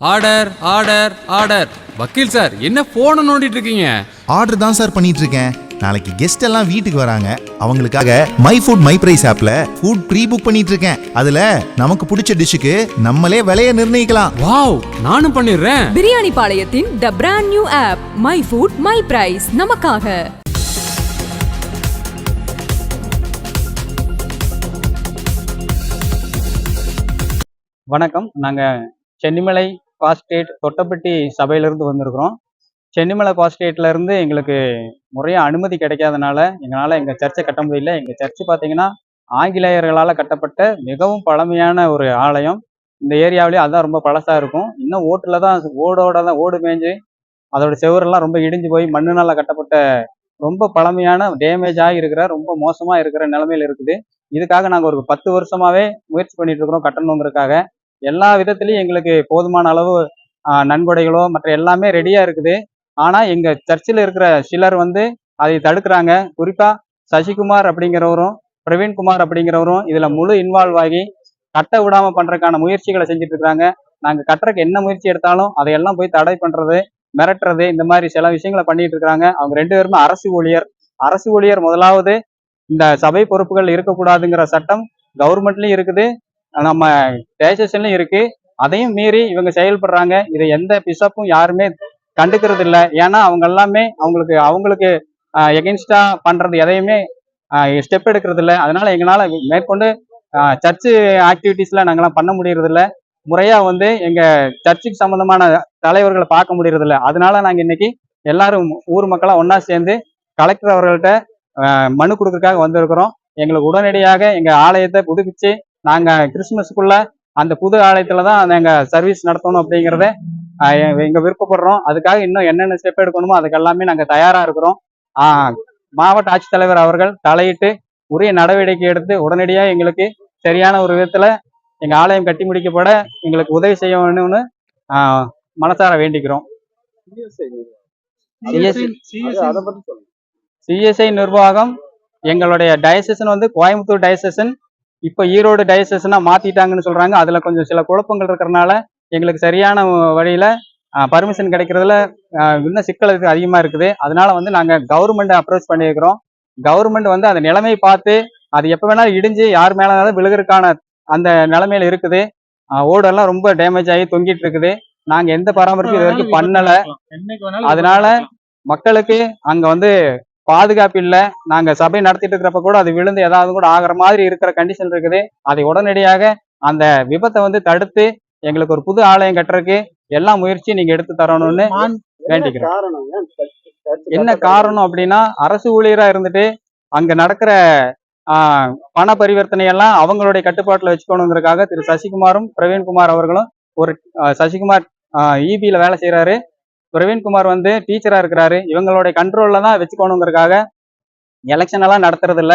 Order order order. வக்கீல் sir என்ன போனை நோண்டிட்டு இருக்கீங்க ஆர்டர் தான் சார் பண்ணிட்டு இருக்கேன் நாளைக்கு கெஸ்ட் எல்லாம் வீட்டுக்கு வராங்க. அவங்களுக்காக மை ஃபுட் மை பிரைஸ் ஆப்ல ஃபுட் ப்ரீ புக் பண்ணிட்டு இருக்கேன் அதுல நமக்கு பிடிச்ச டிஷ்ஷுக்கு நம்மளே விலையை நிர்ணயிக்கலாம். வாவ் நானும் பண்ணிடுறேன். Biryani பாளையத்தின் the brand new app my food my price நமக்காக. வணக்கம். நாங்கள் சென்னிமலை காஸ்டேட் தொட்டப்பட்டி சபையிலேருந்து வந்திருக்கிறோம். சென்னிமலை காஸ்டேட்லேருந்து எங்களுக்கு முறையாக அனுமதி கிடைக்காதனால எங்களால் எங்கள் சர்ச்சை கட்ட முடியல. எங்கள் சர்ச்சு பார்த்தீங்கன்னா ஆங்கிலேயர்களால் கட்டப்பட்ட மிகவும் பழமையான ஒரு ஆலயம். இந்த ஏரியாவிலேயே அதுதான் ரொம்ப பழசாக இருக்கும். இன்னும் ஓட்டில் தான் ஓடோட தான் ஓடு மேய்ஞ்சு அதோட செவரெல்லாம் ரொம்ப இடிஞ்சு போய் மண்ணுனால் கட்டப்பட்ட ரொம்ப பழமையான டேமேஜ் ஆகி இருக்கிற ரொம்ப மோசமாக இருக்கிற நிலமையில இருக்குது. இதுக்காக நாங்கள் ஒரு பத்து வருஷமாகவே முயற்சி பண்ணிட்டு இருக்கிறோம் கட்டணுங்கிறதுக்காக. எல்லா விதத்துலையும் எங்களுக்கு போதுமான அளவு நன்கொடைகளோ மற்ற எல்லாமே ரெடியாக இருக்குது. ஆனால் எங்கள் சர்ச்சில் இருக்கிற சிலர் வந்து அதை தடுக்கிறாங்க. குறிப்பாக சசிகுமார் அப்படிங்கிறவரும் பிரவீன்குமார் அப்படிங்கிறவரும் இதில் முழு இன்வால்வ் ஆகி கட்ட விடாமல் பண்ணுறதுக்கான முயற்சிகளை செஞ்சுட்டு இருக்கிறாங்க. நாங்கள் கட்டுறக்கு என்ன முயற்சி எடுத்தாலும் அதையெல்லாம் போய் தடை பண்ணுறது மிரட்டுறது இந்த மாதிரி சில விஷயங்களை பண்ணிட்டு இருக்கிறாங்க. அவங்க ரெண்டு பேருமே அரசு ஊழியர். அரசு ஊழியர் முதலாவது இந்த சபை பொறுப்புகள் இருக்கக்கூடாதுங்கிற சட்டம் கவர்மெண்ட்லயும் இருக்குது. நம்ம டேசஸ்லயும் இருக்கு. அதையும் மீறி இவங்க செயல்படுறாங்க. இதை எந்த பிஷப்பும் யாருமே கண்டுக்கிறது இல்லை. ஏன்னா அவங்க எல்லாமே அவங்களுக்கு அவங்களுக்கு எகென்ஸ்டா பண்றது எதையுமே ஸ்டெப் எடுக்கிறது இல்லை. அதனால எங்களால மேற்கொண்டு சர்ச்சு ஆக்டிவிட்டீஸ்ல நாங்களாம் பண்ண முடியறது இல்லை. முறையா வந்து எங்க சர்ச்சுக்கு சம்பந்தமான தலைவர்களை பார்க்க முடியறது இல்லை. அதனால நாங்க இன்னைக்கு எல்லாரும் ஊர் மக்களா ஒன்னா சேர்ந்து கலெக்டர் அவர்கள்ட்ட மனு கொடுக்கறதுக்காக வந்திருக்கிறோம். எங்களுக்கு உடனடியாக எங்க ஆலயத்தை புதுப்பிச்சு நாங்க கிறிஸ்துமஸுக்குள்ள அந்த புது ஆலயத்துல தான் நாங்க சர்வீஸ் நடத்தணும் அப்படிங்கிறத ஆஹ், எ- எங்க விருப்பப்படுறோம். அதுக்காக இன்னும் என்னென்ன ஸ்டெப் எடுக்கணுமோ அதுக்கு எல்லாமே நாங்க தயாரா இருக்கிறோம். மாவட்ட ஆட்சித்தலைவர் அவர்கள் தலையிட்டு உரிய நடவடிக்கை எடுத்து உடனடியாக எங்களுக்கு சரியான ஒரு விதத்துல எங்க ஆலயம் கட்டி முடிக்கப்பட எங்களுக்கு உதவி செய்ய வேணும்னு மனசார வேண்டிக்கிறோம். சிஎஸ்ஐ நிர்வாகம் எங்களுடைய டயசன் வந்து கோயம்புத்தூர் டயசன் இப்போ ஈரோடு டயசனா மாத்திட்டாங்கன்னு சொல்றாங்க. அதுல கொஞ்சம் சில குழப்பங்கள் இருக்கிறனால எங்களுக்கு சரியான வழியில பர்மிஷன் கிடைக்கிறதுல இன்னும் சிக்கல் அதிகமா இருக்குது. அதனால வந்து நாங்க கவர்மெண்ட் அப்ரோச் பண்ணியிருக்கிறோம். கவர்மெண்ட் வந்து அந்த நிலைமையை பார்த்து அது எப்ப வேணாலும் இடிஞ்சு யார் மேல விழுகிறதுக்கான அந்த நிலைமையில இருக்குது. ஓடெல்லாம் ரொம்ப டேமேஜ் ஆகி தொங்கிட்டு இருக்குது. நாங்க எந்த பராமரிப்பும் இது வரைக்கும் பண்ணல. அதனால மக்களுக்கு அங்க வந்து பாதுகாப்பு இல்ல. நாங்க சபை நடத்திட்டு இருக்கிறப்ப கூட அது விழுந்து ஏதாவது கூட ஆகுற மாதிரி இருக்கிற கண்டிஷன் இருக்குது. அதை உடனடியாக அந்த விபத்தை வந்து தடுத்து எங்களுக்கு ஒரு புது ஆலயம் கட்டுறதுக்கு எல்லா முயற்சியும் நீங்க எடுத்து தரணும்னு வேண்டிக்கிறோம். என்ன காரணம் அப்படின்னா அரசு ஊழியரா இருந்துட்டு அங்க நடக்கிற பண பரிவர்த்தனை எல்லாம் அவங்களுடைய கட்டுப்பாட்டுல வச்சுக்கணுங்கிறதுக்காக திரு சசிகுமாரும் பிரவீன்குமார் அவர்களும் ஒரு சசிகுமார் இபியில வேலை செய்யறாரு பிரவீன்குமார் வந்து டீச்சரா இருக்கிறாரு. இவங்களுடைய கண்ட்ரோல்ல தான் வச்சுக்கணுங்கிறதுக்காக எலெக்ஷன் எல்லாம் நடத்துறது இல்ல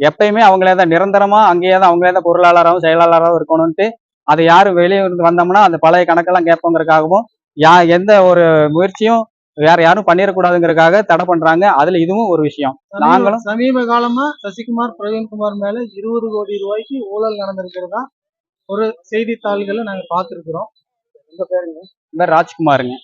எப்பயுமே அவங்களே தான் நிரந்தரமா அங்கேயே தான் அவங்களே தான் பொருளாளராகவும் செயலாளராகவும் இருக்கணும்ட்டு அதை யாரும் வெளியே இருந்து வந்தோம்னா அந்த பழைய கணக்கெல்லாம் கேட்போங்கிறதுக்காகவும் யா எந்த ஒரு முயற்சியும் வேற யாரும் பண்ணிடக்கூடாதுங்கிறதுக்காக தடை பண்றாங்க. அதுல இதுவும் ஒரு விஷயம். நாங்களும் சமீப காலமா சசிகுமார் பிரவீன்குமார் மேல இருபது கோடி ரூபாய்க்கு ஊழல் நடந்திருக்கிறதா ஒரு செய்தித்தாள்களை நாங்க பார்த்திருக்கிறோம். உங்க பேருங்க? இந்த ராஜ்குமாருங்க.